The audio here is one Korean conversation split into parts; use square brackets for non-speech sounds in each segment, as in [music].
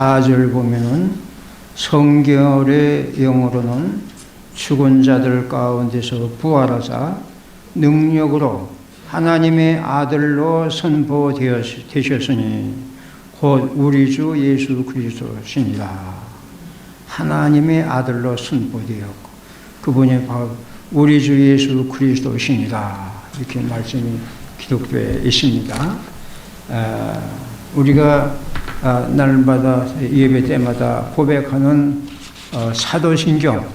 4절 보면은 성결의 영어로는 죽은 자들 가운데서 부활하사 능력으로 하나님의 아들로 선포되셨으니 곧 우리 주 예수 그리스도시니라. 하나님의 아들로 선포되었고 그분이 바로 우리 주 예수 그리스도시니라. 이렇게 말씀이 기록되어 있습니다. 아, 우리가 아, 날마다 예배 때마다 고백하는 어, 사도신경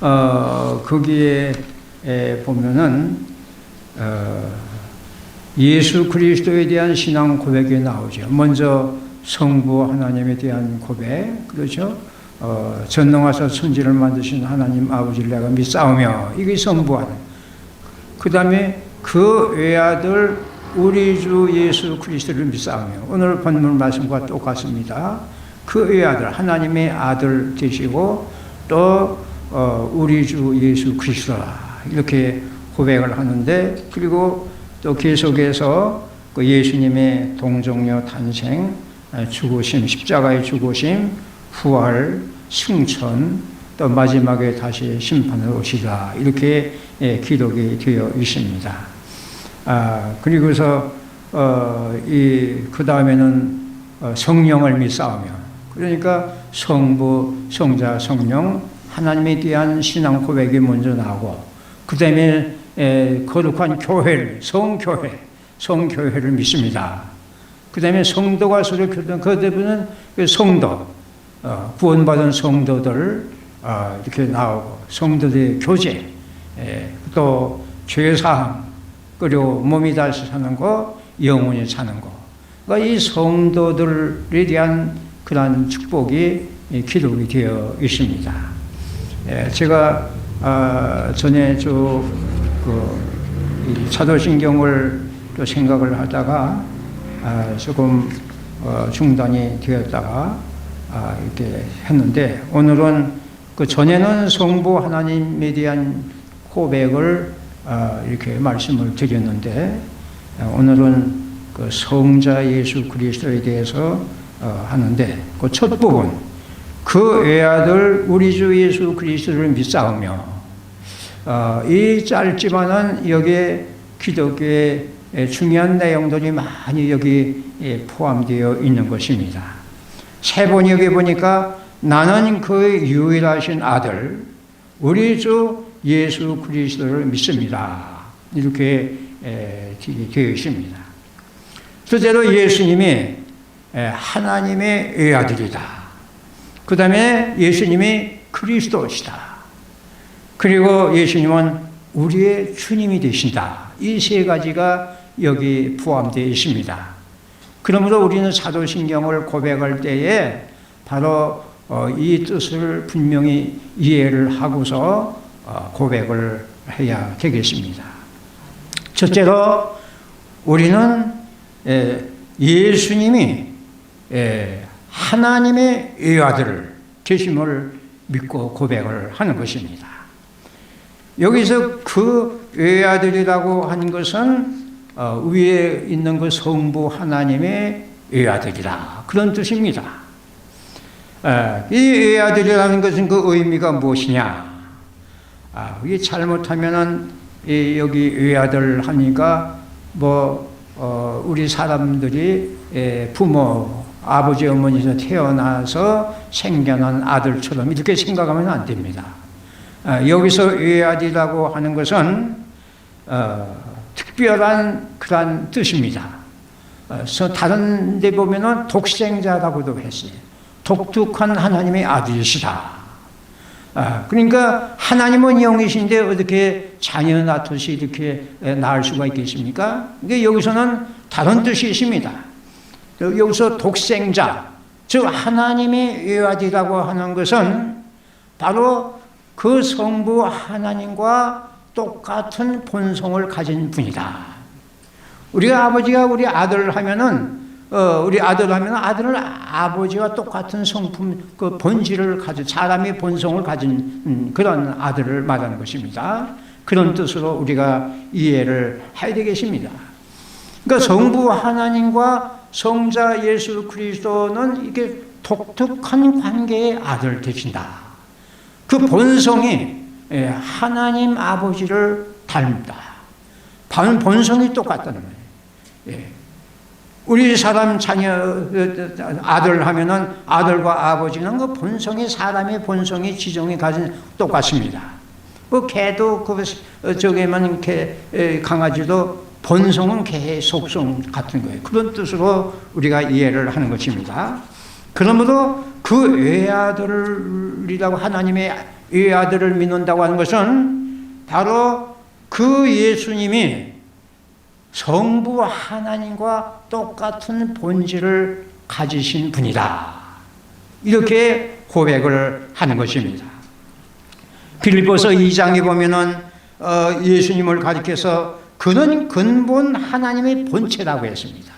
어, 거기에 에, 보면은 어, 예수 그리스도에 대한 신앙 고백이 나오죠. 먼저 성부 하나님에 대한 고백, 그렇죠? 어, 전능하사 천지를 만드신 하나님 아버지를 내가 믿사오며 이게 성부하는. 그 다음에 그 외아들 우리 주 예수 그리스도를 믿사오며 오늘 본문 말씀과 똑같습니다. 그 외아들 하나님의 아들 되시고 또 어, 우리 주 예수 그리스도라 이렇게 고백을 하는데 그리고 또 계속해서 그 예수님의 동정녀 탄생, 죽으심, 십자가의 죽으심, 부활, 승천, 또 마지막에 다시 심판을 오시다 이렇게 예, 기록이 되어 있습니다. 아 그리고서 어, 이그 다음에는 어, 성령을 믿사오며 그러니까 성부, 성자, 성령 하나님에 대한 신앙 고백이 먼저 나오고 그 다음에 에, 거룩한 교회를, 성교회, 성교회를 믿습니다. 그 다음에 성도가 서로 교통, 그 대부분은 그 성도, 어, 구원받은 성도들, 어, 이렇게 나오고, 성도들의 교제, 에, 또 죄사함, 그리고 몸이 다시 사는 거, 영혼이 사는 거. 그러니까 이 성도들에 대한 그러한 축복이 기록이 되어 있습니다. 에, 제가 아, 전에 저 그, 사도신경을 또 생각을 하다가 아, 조금 어, 중단이 되었다가 아, 이렇게 했는데 오늘은 그 전에는 성부 하나님에 대한 고백을 아, 이렇게 말씀을 드렸는데 아, 오늘은 그 성자 예수 그리스도에 대해서 어, 하는데 그 첫 부분 그 외아들 우리 주 예수 그리스도를 믿사오며 어, 이 짧지만은 여기에 기독교의 중요한 내용들이 많이 여기 포함되어 있는 것입니다. 세번 여기 보니까 나는 그의 유일하신 아들, 우리 주 예수 그리스도를 믿습니다. 이렇게 되어 있습니다. 둘째로 예수님이 하나님의 외아들이다. 그 다음에 예수님이 그리스도시다. 그리고 예수님은 우리의 주님이 되신다. 이 세 가지가 여기 포함되어 있습니다. 그러므로 우리는 사도신경을 고백할 때에 바로 어, 이 뜻을 분명히 이해를 하고서 어, 고백을 해야 되겠습니다. 첫째로 우리는 예수님이 하나님의 외아들 되심을 믿고 고백을 하는 것입니다. 여기서 그 외아들이라고 하는 것은 어, 위에 있는 그 성부 하나님의 외아들이다. 그런 뜻입니다. 이 외아들이라는 것은 그 의미가 무엇이냐? 아, 이게 잘못하면은 여기 외아들 하니까 뭐 어, 우리 사람들이 부모 아버지 어머니에서 태어나서 생겨난 아들처럼 이렇게 생각하면 안 됩니다. 어, 여기서 외아디라고 하는 것은 어, 특별한 그런 뜻입니다. 어, 다른 데 보면은 독생자라고도 했어요. 독특한 하나님의 아들이시다. 어, 그러니까 하나님은 영이신데 어떻게 자녀 낳듯이 이렇게 낳을 수가 있겠습니까? 그러니까 여기서는 다른 뜻이 있습니다. 여기서 독생자, 즉 하나님의 외아디라고 하는 것은 바로 그 성부 하나님과 똑같은 본성을 가진 분이다. 우리가 아버지가 우리 아들을 하면은 어, 우리 아들 하면 아들은 아버지와 똑같은 성품, 그 본질을 가진 사람의 본성을 가진 음, 그런 아들을 말하는 것입니다. 그런 뜻으로 우리가 이해를 해야 되겠습니다. 그러니까 성부 하나님과 성자 예수 그리스도는 이게 독특한 관계의 아들 되신다. 그 본성이 예, 하나님 아버지를 닮다. 반- 본성이 똑같다는 거예요. 예. 우리 사람 자녀 어, 아들 하면은 아들과 아버지는 그 본성이 사람의 본성이 지정이 가진 똑같습니다. 그 개도 그 어, 저게만 개 에, 강아지도 본성은 개의 속성 같은 거예요. 그런 뜻으로 우리가 이해를 하는 것입니다. 그러므로 그 외아들이라고 하나님의 외아들을 믿는다고 하는 것은 바로 그 예수님이 성부 하나님과 똑같은 본질을 가지신 분이다. 이렇게 고백을 하는 것입니다. 빌보서 2장에 보면은 어, 예수님을 가리켜서 그는 근본 하나님의 본체라고 했습니다.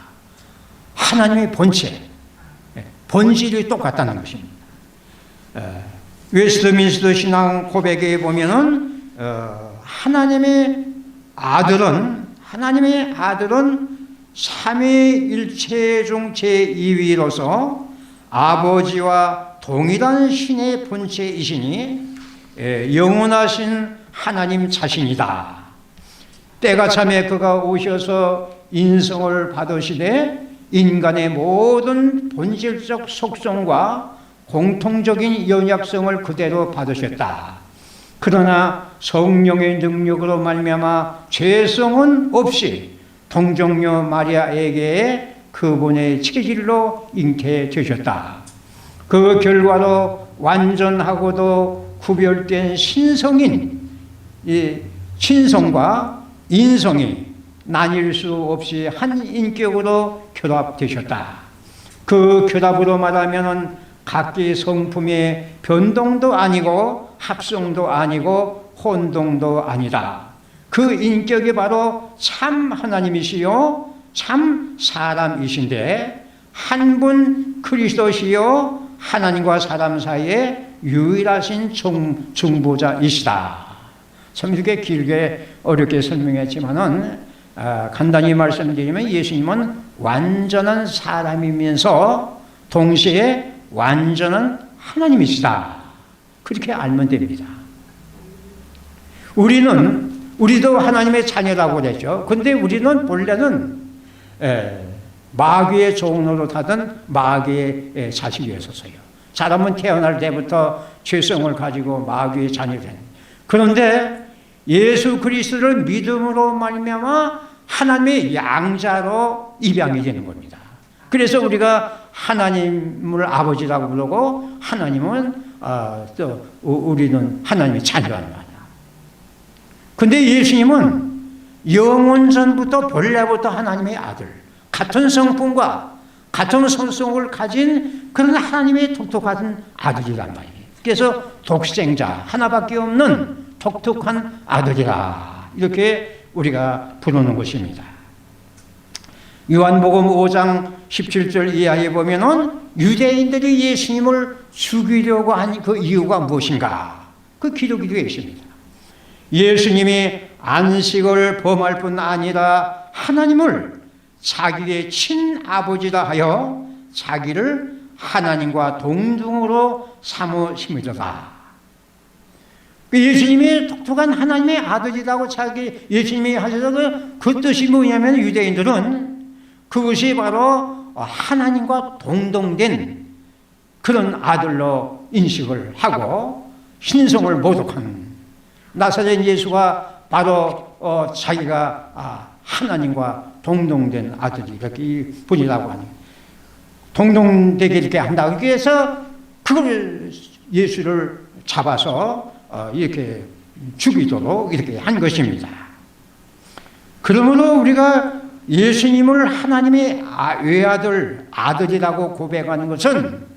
하나님의 본체, 예, 본질이 똑같다는 것입니다. 어, 웨스트민스터 신앙 고백에 보면은 어, 하나님의 아들은 하나님의 아들은 삼위일체 중 제2위로서 아버지와 동일한 신의 본체이시니 예, 영원하신 하나님 자신이다. 때가 참에 그가 오셔서 인성을 받으시되 인간의 모든 본질적 속성과 공통적인 연약성을 그대로 받으셨다. 그러나 성령의 능력으로 말미암아 죄성은 없이 동정녀 마리아에게 그분의 체질로 잉태되셨다. 그 결과로 완전하고도 구별된 신성인 이 신성과 인성이 나뉠 수 없이 한 인격으로 결합되셨다. 그 결합으로 말하면 각기 성품의 변동도 아니고 합성도 아니고 혼동도 아니다. 그 인격이 바로 참 하나님이시요 참 사람이신데 한 분 그리스도시요 하나님과 사람 사이에 유일하신 중, 중보자이시다. 참 이렇게 길게 어렵게 설명했지만은 아, 간단히 말씀드리면 예수님은 완전한 사람이면서 동시에 완전한 하나님이시다. 그렇게 알면 됩니다. 우리는 우리도 하나님의 자녀라고 그랬죠. 근데 우리는 본래는 에, 마귀의 종로로 타던 마귀의 에, 자식이었어요. 사람은 태어날 때부터 죄성을 가지고 마귀의 자녀가 된. 그런데 예수 그리스도를 믿음으로 말미암아 하나님의 양자로 입양이 되는 겁니다. 그래서 우리가 하나님을 아버지라고 부르고 하나님은 어, 또 우리는 하나님의 자녀란 말이야. 근데 예수님은 영원 전부터 본래부터 하나님의 아들, 같은 성품과 같은 성성을 가진 그런 하나님의 독특한 아들이란 말이에요. 그래서 독생자 하나밖에 없는 독특한 아들이라 이렇게 우리가 부르는 것입니다. 요한복음 5장 17절 이하에 보면은 유대인들이 예수님을 죽이려고 한 그 이유가 무엇인가? 그 기록이 되어 있습니다. 예수님이 안식을 범할 뿐 아니라 하나님을 자기의 친아버지다 하여 자기를 하나님과 동등으로 삼으심이더라. 그 예수님이 독특한 하나님의 아들이라고 자기 예수님이 하셔서 그, 그 뜻이 뭐냐면 유대인들은 그것이 바로 하나님과 동등된 그런 아들로 인식을 하고 신성을 모독하는 나사렛 예수가 바로 어, 자기가 아, 하나님과 동등된 아들이 이렇게 분이라고 하는 동등되게 이렇게 한다고 해서 그걸 예수를 잡아서 어, 이렇게 죽이도록 이렇게 한 것입니다. 그러므로 우리가 예수님을 하나님의 아, 외아들, 아들이라고 고백하는 것은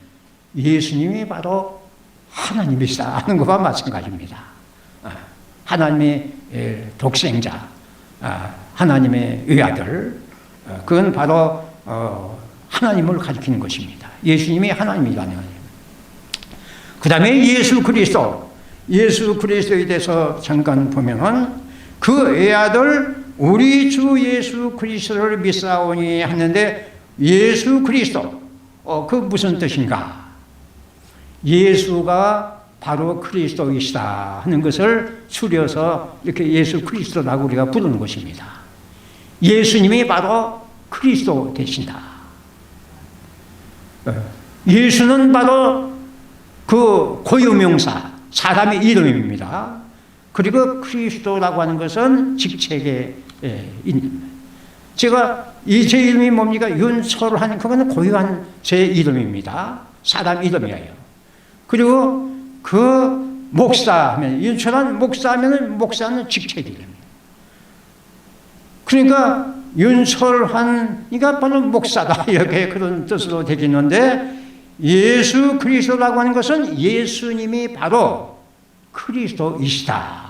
예수님이 바로 하나님이시다 하는 것과 마찬가지입니다. 아, 하나님의 독생자, 아, 하나님의 외아들, 어, 그건 바로 어, 하나님을 가리키는 것입니다. 예수님이 하나님이라는. 그 다음에 예수 그리스도, 예수 그리스도에 대해서 잠깐 보면은 그 외아들 우리 주 예수 그리스도를 믿사오니 하는데 예수 그리스도 어, 그 무슨 뜻인가? 예수가 바로 그리스도이시다 하는 것을 추려서 이렇게 예수 그리스도라고 우리가 부르는 것입니다. 예수님이 바로 그리스도 되신다. 어, 예수는 바로 그 고유명사, 사람의 이름입니다. 그리고 그리스도라고 하는 것은 직책의 예, 인- 제가 이 제 이름이 뭡니까? 윤철한 그거는 고유한 제 이름입니다. 사람 이름이에요. 그리고 그 목사 하면 윤철한 목사 하면 목사는 직책 이름이에요. 그러니까 윤철한이가 바로 목사다 [laughs] 이렇게 그런 뜻으로 되겠는데 예수 그리스도라고 하는 것은 예수님이 바로 그리스도이시다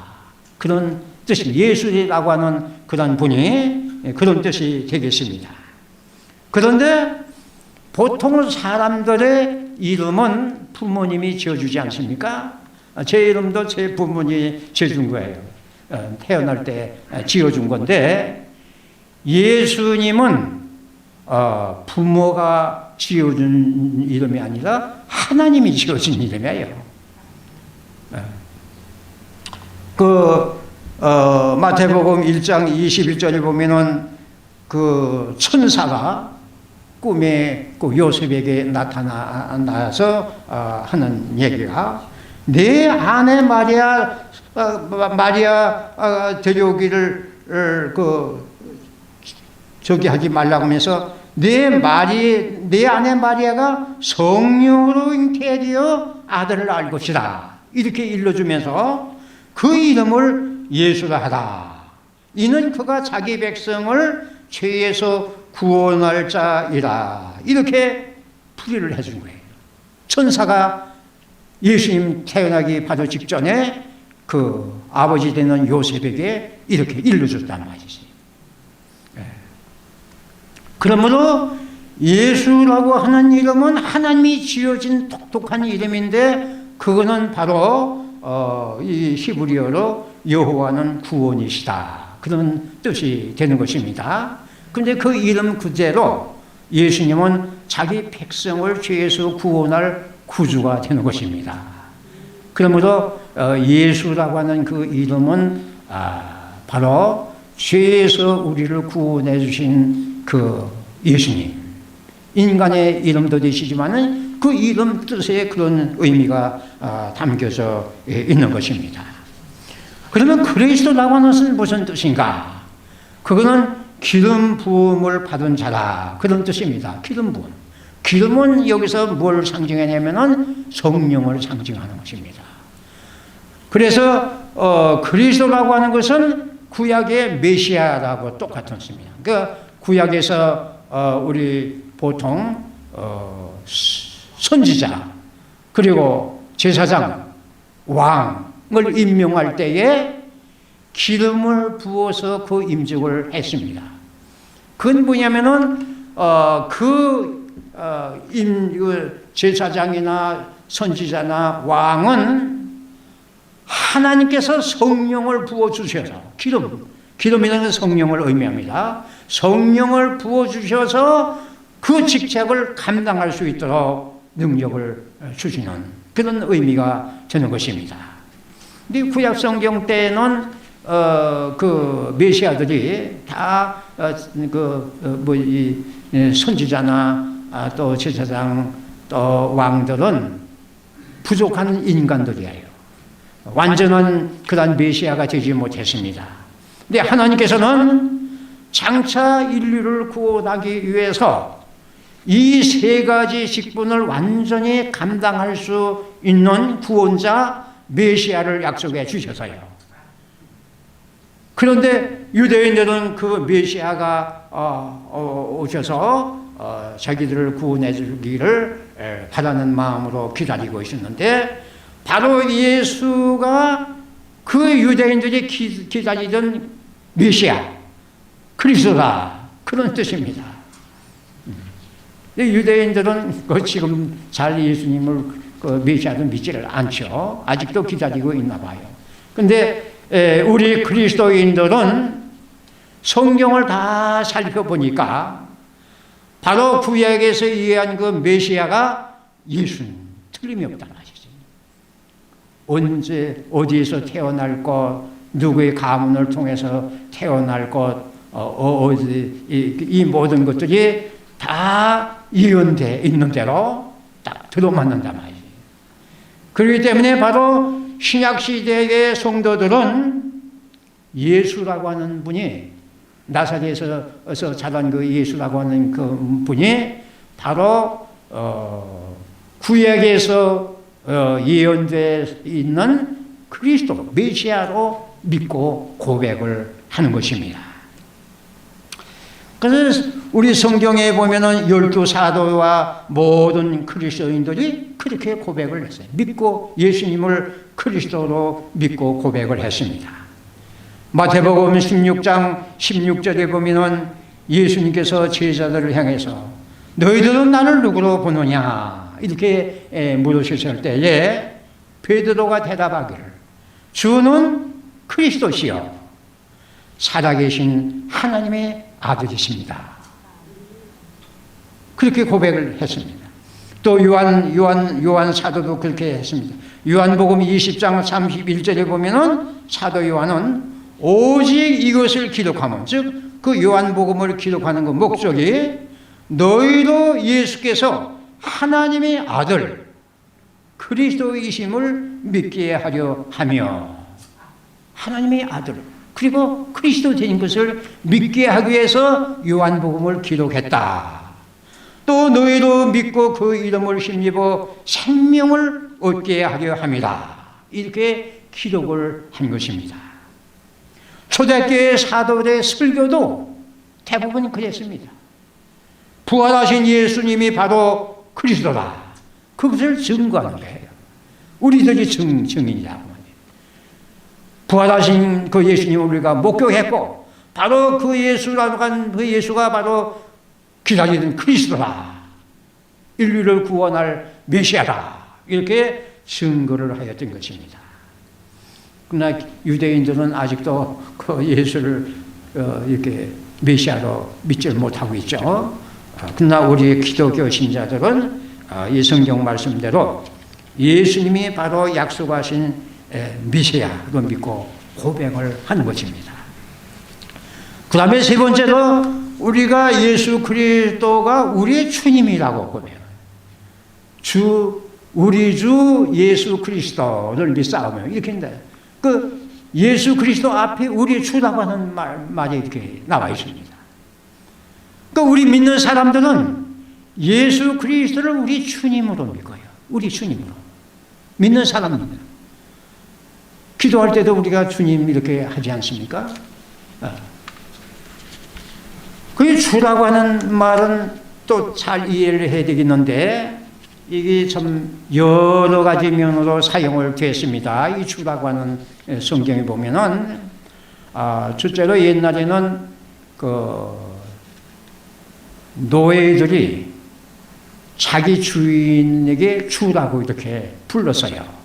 그런 뜻이 예수라고 하는 그런 분이 그런 뜻이 되겠습니다. 그런데 보통 사람들의 이름은 부모님이 지어주지 않습니까? 제 이름도 제 부모님이 지어준 거예요. 어, 태어날 때 지어준 건데 예수님은 어, 부모가 지어준 이름이 아니라 하나님이 지어준 이름이에요. 어. 그 어, 마태복음 1장 21절에 보면은 그 천사가 꿈에 그 요셉에게 나타나서 어, 하는 얘기가 내 아내 마리아 어, 마리아 어, 데려오기를 어, 그 저기 하지 말라고 하면서 내 마리 내 아내 마리아가 성령으로 잉태되어 아들을 알 것이다. 이렇게 일러주면서 그 이름을 예수라 하라 이는 그가 자기 백성을 죄에서 구원할 자이라. 이렇게 풀이를 해준 거예요. 천사가 예수님 태어나기 바로 직전에 그 아버지 되는 요셉에게 이렇게 일러줬단 말이지. 그러므로 예수라고 하는 이름은 하나님이 지어진 독특한 이름인데 그거는 바로 어, 이 히브리어로 여호와는 구원이시다. 그런 뜻이 되는 것입니다. 근데 그 이름 그대로 예수님은 자기 백성을 죄에서 구원할 구주가 되는 것입니다. 그러므로 어, 예수라고 하는 그 이름은 아, 바로 죄에서 우리를 구원해 주신 그 예수님. 인간의 이름도 되시지만은 그 이름 뜻에 그런 의미가 아, 담겨져 있는 것입니다. 그러면 그리스도라고 하는 것은 무슨 뜻인가? 그거는 기름 부음을 받은 자라 그런 뜻입니다. 기름 부음. 기름은 여기서 뭘 상징하냐면은 성령을 상징하는 것입니다. 그래서 어, 그리스도라고 하는 것은 구약의 메시아라고 똑같은 뜻입니다. 그 구약에서 어, 우리 보통 어, 선지자 그리고 제사장 왕을 임명할 때에 기름을 부어서 그 임직을 했습니다. 그건 뭐냐면은 어, 그, 어, 제사장이나 선지자나 왕은 하나님께서 성령을 부어 주셔서 기름 기름이라는 건 성령을 의미합니다. 성령을 부어 주셔서 그 직책을 감당할 수 있도록 능력을 주시는 그런 의미가 되는 것입니다. 근데 구약 성경 때는 어, 그 메시아들이 다 그뭐이 선지자나 아, 또 제사장 또 왕들은 부족한 인간들이에요. 완전한 그런 메시아가 되지 못했습니다. 근데 하나님께서는 장차 인류를 구원하기 위해서 이 세 가지 직분을 완전히 감당할 수 있는 구원자 메시아를 약속해 주셔서요. 그런데 유대인들은 그 메시아가 어, 어, 오셔서 어, 자기들을 구원해 주기를 바라는 마음으로 기다리고 있었는데 바로 예수가 그 유대인들이 기, 기다리던 메시아 그리스도다 그런 뜻입니다. 유대인들은 그 지금 잘 예수님을 그 메시아도 믿지를 않죠. 아직도 기다리고 있나 봐요. 근데 우리 그리스도인들은 성경을 다 살펴보니까 바로 구약에서 이해한 그 메시아가 예수님, 틀림이 없단 말이죠. 언제 어디에서 태어날 것, 누구의 가문을 통해서 태어날 것, 어, 어, 디 이, 이 모든 것들이 다 예언돼 있는 대로 딱 들어맞는단 말이에요. 그렇기 때문에 바로 신약 시대의 성도들은 예수라고 하는 분이 나사렛에서 자란 그 예수라고 하는 그 분이 바로 어, 구약에서 어, 예언돼 있는 그리스도 메시아로 믿고 고백을 하는 것입니다. 그래서 우리 성경에 보면은 열두 사도와 모든 그리스도인들이 그렇게 고백을 했어요. 믿고 예수님을 그리스도로 믿고 고백을 했습니다. 마태복음 16장 16절에 보면은 예수님께서 제자들을 향해서 너희들은 나를 누구로 보느냐 이렇게 물으셨을 때에 베드로가 대답하기를 주는 그리스도시요 살아계신 하나님의 아들이십니다. 그렇게 고백을 했습니다. 또 요한 요한 요한 사도도 그렇게 했습니다. 요한복음 20장 31절에 보면은 사도 요한은 오직 이것을 기록하면 즉 그 요한복음을 기록하는 그 목적이 너희도 예수께서 하나님의 아들 그리스도이심을 믿게 하려 하며 하나님의 아들 그리고 그리스도 된 것을 믿게 하기 위해서 요한복음을 기록했다. 또 너희도 믿고 그 이름을 힘입어 생명을 얻게 하려 합니다. 이렇게 기록을 한 것입니다. 초대교회 사도들의 설교도 대부분 그랬습니다. 부활하신 예수님이 바로 그리스도다. 그것을 증거하는 거예요. 우리들이 증, 증인이라고. 부활하신 그 예수님을 우리가 목격했고, 바로 그 예수라고 한 그 예수가 바로 기다리는 그리스도다. 인류를 구원할 메시아다. 이렇게 증거를 하였던 것입니다. 그러나 유대인들은 아직도 그 예수를 어, 이렇게 메시아로 믿지 못하고 있죠. 어, 그러나 우리 기독교 신자들은 어, 이 성경 말씀대로 예수님이 바로 약속하신 메시아로 믿고 고백을 하는 것입니다. 그 다음에 세 번째로 우리가 예수 그리스도가 우리의 주님이라고 고백해요. 주, 우리 주 예수 그리스도를 믿사오며 이렇게 했는데 그 예수 그리스도 앞에 우리 주라고 하는 말, 말이 이렇게 나와 있습니다. 그 우리 믿는 사람들은 예수 그리스도를 우리 주님으로 믿어요. 우리 주님으로. 믿는 사람입니다. 기도할 때도 우리가 주님 이렇게 하지 않습니까? 그 주라고 하는 말은 또 잘 이해를 해야 되겠는데 이게 참 여러 가지 면으로 사용을 됐습니다. 이 주라고 하는 성경에 보면은 아, 첫째로 옛날에는 그 노예들이 자기 주인에게 주라고 이렇게 불렀어요.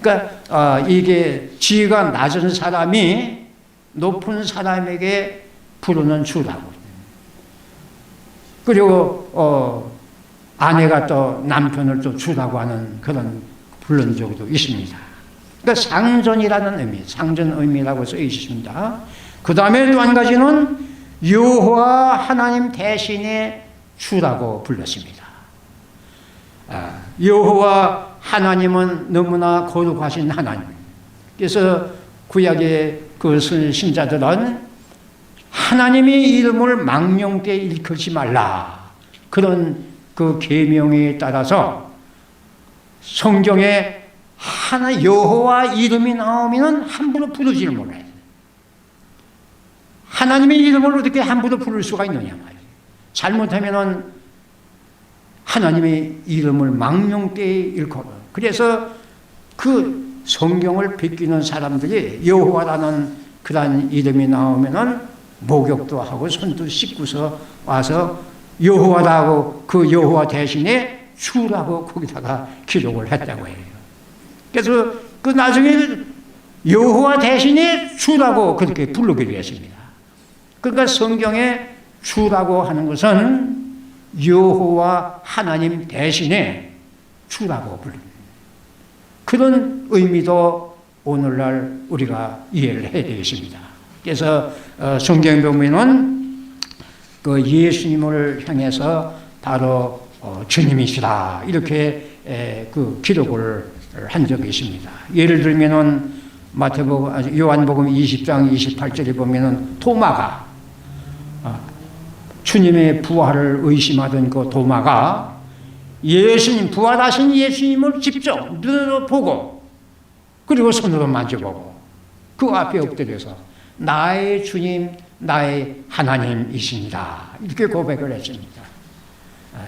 그러니까 아, 이게 지위가 낮은 사람이 높은 사람에게 부르는 주라고. 그리고 어, 아내가 또 남편을 또 주라고 하는 그런 불른 적도 있습니다. 그러니까 상전이라는 의미, 상전 의미라고 써 있습니다. 그 다음에 또 한 가지는 여호와 하나님 대신에 주라고 불렀습니다. 아, 여호와 하나님은 너무나 거룩하신 하나님. 그래서 구약의 그 신자들은 하나님의 이름을 망령되이 일컫지 말라. 그런 그 계명에 따라서 성경에 하나 여호와 이름이 나오면 함부로 부르지를 못해요. 하나님의 이름을 어떻게 함부로 부를 수가 있느냐 말이에요. 잘못하면은 하나님의 이름을 망령되이 일컬어. 그래서 그 성경을 베끼는 사람들이 여호와라는 그러한 이름이 나오면은 목욕도 하고 손도 씻고서 와서 여호와라고 그 여호와 대신에 주라고 거기다가 기록을 했다고 해요. 그래서 그 나중에 여호와 대신에 주라고 그렇게 부르기로 했습니다. 그러니까 성경에 주라고 하는 것은 여호와 하나님 대신에 주라고 부릅니다. 그런 의미도 오늘날 우리가 이해를 해야 되겠습니다. 그래서 어, 성경 보면은 그 예수님을 향해서 바로 어, 주님이시다 이렇게 에, 그 기록을 한 적이 있습니다. 예를 들면은 마태복음 요한복음 20장 28절에 보면은 토마가 아, 주님의 부활을 의심하던 그 도마가 예수님 부활하신 예수님을 직접 눈으로 보고 그리고 손으로 만져보고 그 앞에 엎드려서 나의 주님 나의 하나님이십니다. 이렇게 고백을 했습니다. 아,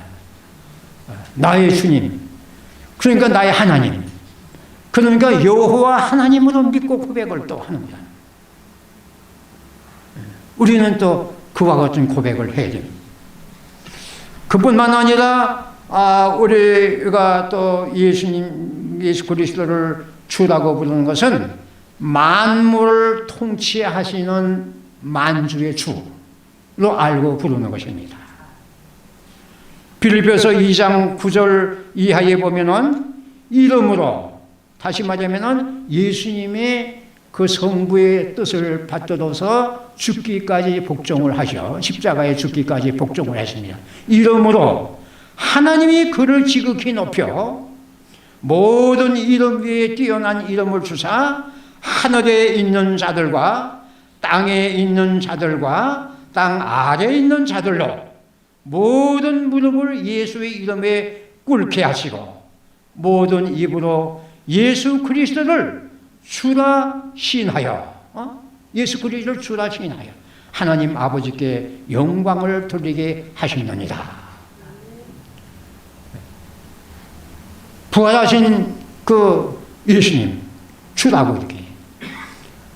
아, 나의 주님 그러니까 나의 하나님 그러니까 여호와 하나님으로 믿고 고백을 또 하는 거야 우리는 또 그와 같은 고백을 해야 됩니다. 그뿐만 아니라 아, 우리가 또 예수님 예수 그리스도를 주라고 부르는 것은 만물을 통치하시는 만주의 주로 알고 부르는 것입니다. 빌립보서 2장 9절 이하에 보면은 이름으로 다시 말하면은 예수님의 그 성부의 뜻을 받들어서 죽기까지 복종을 하셔 십자가에 죽기까지 복종을 했습니다. 이름으로 하나님이 그를 지극히 높여 모든 이름 위에 뛰어난 이름을 주사 하늘에 있는 자들과 땅에 있는 자들과 땅 아래에 있는 자들로 모든 무릎을 예수의 이름에 꿇게 하시고 모든 입으로 예수 그리스도를 주라 신하여 어? 예수 그리스도를 주라 신하여 하나님 아버지께 영광을 돌리게 하셨느니라. 부활하신 그 예수님 주라고 이렇게.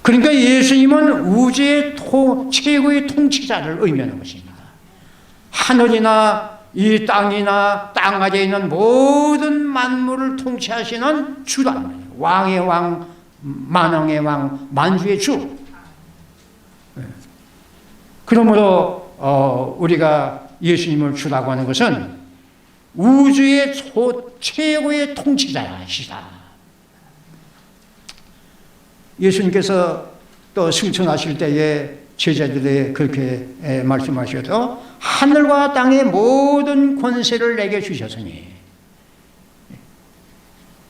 그러니까 예수님은 우주의 토, 최고의 통치자를 의미하는 것입니다. 하늘이나 이 땅이나 땅 아래에 있는 모든 만물을 통치하시는 주라. 왕의 왕, 만왕의 왕, 만주의 주. 그러므로 어, 우리가 예수님을 주라고 하는 것은 우주의 초, 최고의 통치자이시다. 예수님께서 또 승천하실 때에 제자들에 그렇게 말씀하셔도 하늘과 땅의 모든 권세를 내게 주셨으니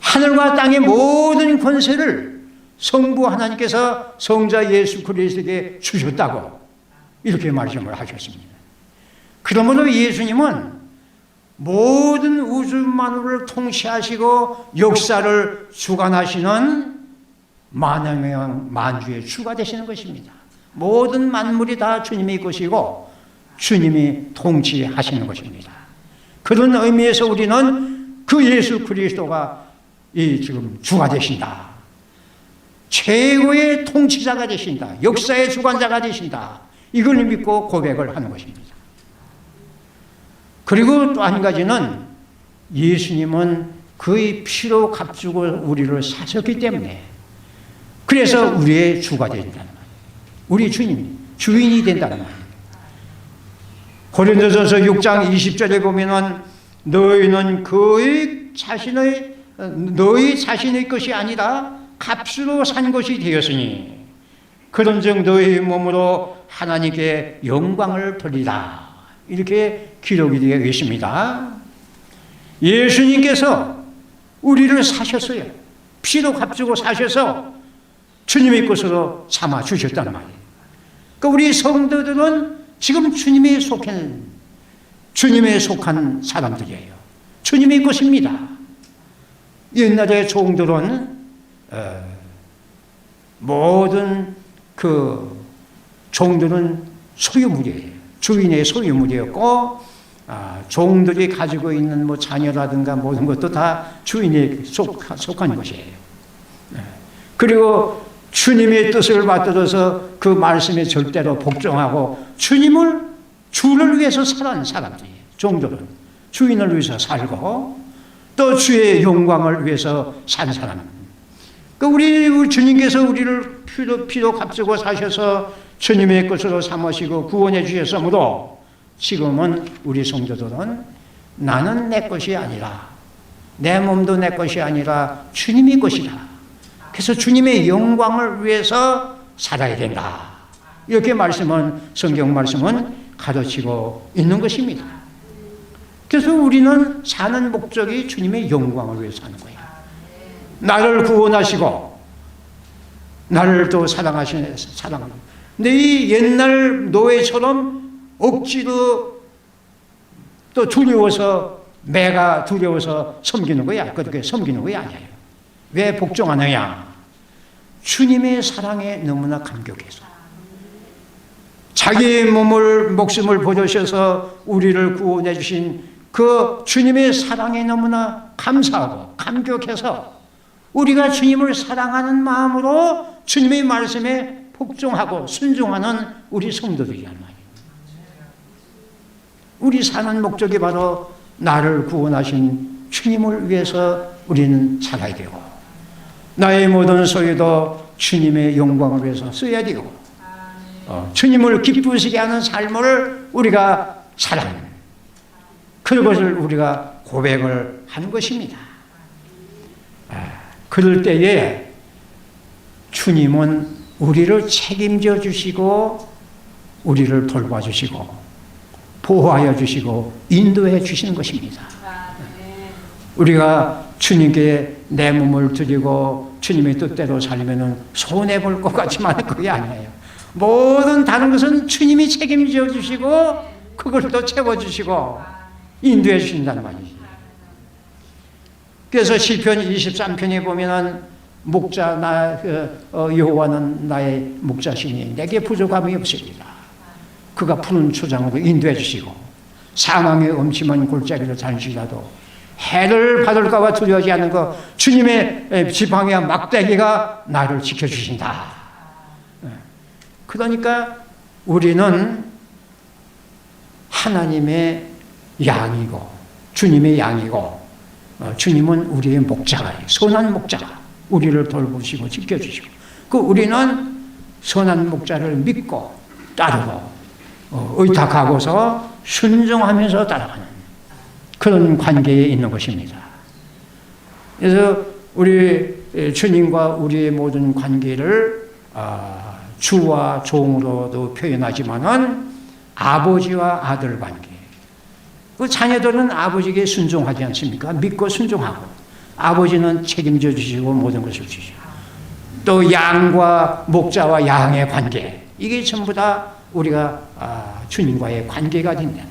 하늘과 땅의 모든 권세를 성부 하나님께서 성자 예수 그리스도에게 주셨다고 이렇게 말씀을 하셨습니다. 그러므로 예수님은 모든 우주 만물을 통치하시고 역사를 주관하시는 만왕의 만주의 주가 되시는 것입니다. 모든 만물이 다 주님의 것이고 주님이 통치하시는 것입니다. 그런 의미에서 우리는 그 예수 그리스도가 이 지금 주가 되신다. 최고의 통치자가 되신다. 역사의 주관자가 되신다. 이걸 믿고 고백을 하는 것입니다. 그리고 또 한 가지는 예수님은 그의 피로 값주고 우리를 사셨기 때문에 그래서 우리의 주가 된다는 말이에요. 우리 주님, 주인이 된다는 말이에요. 고린도전서 6장 20절에 보면은 너희는 그의 자신의 너희 자신의 것이 아니라 값으로 산 것이 되었으니 그런즉 너희 몸으로 하나님께 영광을 돌리라 이렇게 기록이 되어 있습니다. 예수님께서 우리를 사셨어요. 피로 값주고 사셔서 주님의 것으로 삼아 주셨단 말이에요. 그러니까 우리 성도들은 지금 주님에 속한 주님에 속한 사람들이에요. 주님의 것입니다. 옛날에 종들은 어, 모든 그 종들은 소유물이에요. 주인의 소유물이었고 아, 종들이 가지고 있는 뭐 자녀라든가 모든 것도 다 주인에 속, 속한 것이에요. 네. 그리고 주님의 뜻을 받들어서 그 말씀에 절대로 복종하고 주님을 주를 위해서 살아는 사람들이에요. 종들은 주인을 위해서 살고 또 주의 영광을 위해서 산 사람. 그 우리 주님께서 우리를 피로 피로 값주고 사셔서 주님의 것으로 삼으시고 구원해 주셨으므로 지금은 우리 성도들은 나는 내 것이 아니라 내 몸도 내 것이 아니라 주님의 것이다. 그래서 주님의 영광을 위해서 살아야 된다. 이렇게 말씀은 성경 말씀은 가르치고 있는 것입니다. 그래서 우리는 사는 목적이 주님의 영광을 위해서 사는 거예요. 나를 구원하시고 나를 또 사랑하시는 사랑하는. 근데 이 옛날 노예처럼 억지로 또 두려워서 매가 두려워서 섬기는 거야. 그렇게 섬기는 거야 아니에요. 왜 복종하느냐? 주님의 사랑에 너무나 감격해서 자기 몸을 목숨을 보여주셔서 우리를 구원해 주신 그 주님의 사랑에 너무나 감사하고 감격해서 우리가 주님을 사랑하는 마음으로 주님의 말씀에 복종하고 순종하는 우리 성도들이란 말이에요. 우리 사는 목적이 바로 나를 구원하신 주님을 위해서 우리는 살아야 되고 나의 모든 소유도 주님의 영광을 위해서 써야 되고 어, 주님을 기쁘시게 하는 삶을 우리가 살아가는 그것을 우리가 고백을 하는 것입니다. 아, 그럴 때에 주님은 우리를 책임져 주시고 우리를 돌봐주시고 보호하여 주시고 인도해 주시는 것입니다. 우리가 주님께 내 몸을 드리고 주님의 뜻대로 살면은 손해 볼 것 같지만 그게 아니에요. 모든 다른 것은 주님이 책임져 주시고 그걸 또 채워 주시고 인도해 주신다는 말이지. 그래서 시편 23편에 보면은 목자 나 그, 어, 여호와는 나의 목자시니 내게 부족함이 없으리라. 그가 푸른 초장으로 인도해 주시고 사망의 음침한 골짜기를 다니시라도 해를 받을까봐 두려워하지 않는 그 주님의 지팡이와 막대기가 나를 지켜주신다. 그러니까 우리는 하나님의 양이고 주님의 양이고 어, 주님은 우리의 목자가 선한 목자가 우리를 돌보시고 지켜주시고 그 우리는 선한 목자를 믿고 따르고 어, 의탁하고서 순종하면서 따라가는 그런 관계에 있는 것입니다. 그래서 우리 주님과 우리의 모든 관계를 아, 주와 종으로도 표현하지만은 아버지와 아들 관계. 그 자녀들은 아버지에게 순종하지 않습니까? 믿고 순종하고 아버지는 책임져 주시고 모든 것을 주시고 또 양과 목자와 양의 관계 이게 전부 다 우리가 아, 주님과의 관계가 된다는 거예요.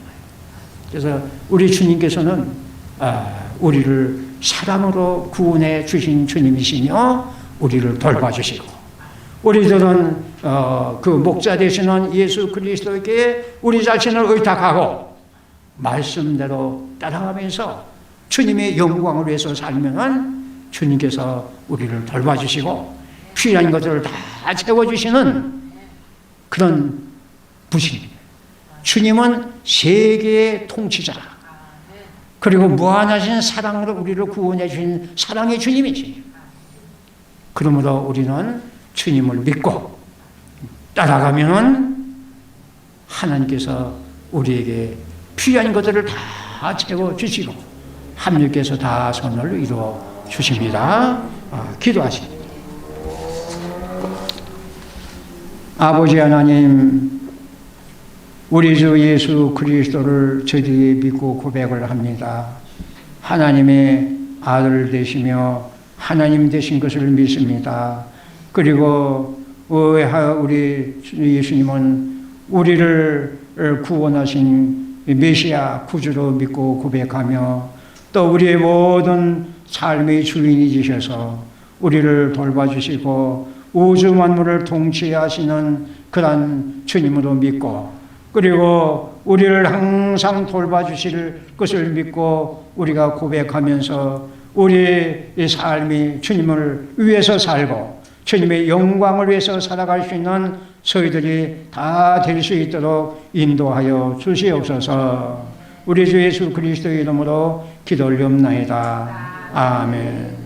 그래서 우리 주님께서는 아, 우리를 사랑으로 구원해 주신 주님이시며 우리를 돌봐주시고 우리들은 어, 그 목자 되시는 예수 그리스도에게 우리 자신을 의탁하고 말씀대로 따라가면서 주님의 영광을 위해서 살면은 주님께서 우리를 돌봐주시고 필요한 것들을 다 채워주시는 그런 부신입니다. 주님은 세계의 통치자 그리고 무한하신 사랑으로 우리를 구원해 주신 사랑의 주님이지. 그러므로 우리는 주님을 믿고 따라가면 하나님께서 우리에게 필요한 것들을 다 채워 주시고 하나님께서 다 선을 이루어 주십니다. 아, 기도하십니다. 아버지 하나님, 우리 주 예수 그리스도를 저희들이 믿고 고백을 합니다. 하나님의 아들 되시며 하나님 되신 것을 믿습니다. 그리고 우리 예수님은 우리를 구원하신 메시아 구주로 믿고 고백하며 또 우리의 모든 삶의 주인이 되셔서 우리를 돌봐주시고 우주 만물을 통치하시는 그런 주님으로 믿고 그리고 우리를 항상 돌봐주실 것을 믿고 우리가 고백하면서 우리의 삶이 주님을 위해서 살고 주님의 영광을 위해서 살아갈 수 있는 저희들이 다 될 수 있도록 인도하여 주시옵소서 우리 주 예수 그리스도의 이름으로 기도 올리옵나이다. 아멘.